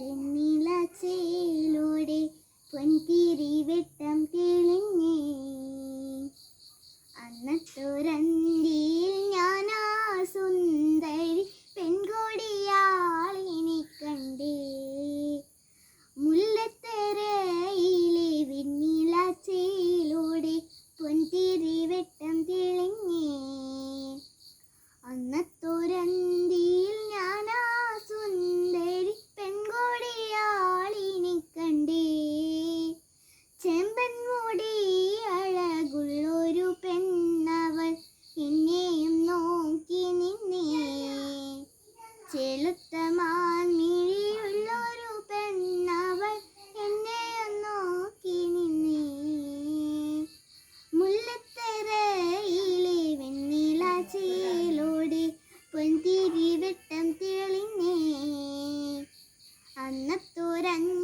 വെണ്ണിലച്ചയിലൂടെ പൊൻതിരി വെട്ടം തെളിഞ്ഞേ. അന്നത്തൊരന്തിയിൽ ചെളുത്ത മിഴിയുള്ളൊരു പെണ്ണവൾ എന്നെ നോക്കി നിന്നേ. മുല്ലത്തരയിലെ വെണ്ണില ചേലോടെ പൊൻതിരി വെട്ടം തെളിഞ്ഞേ അന്നത്തോരന്തി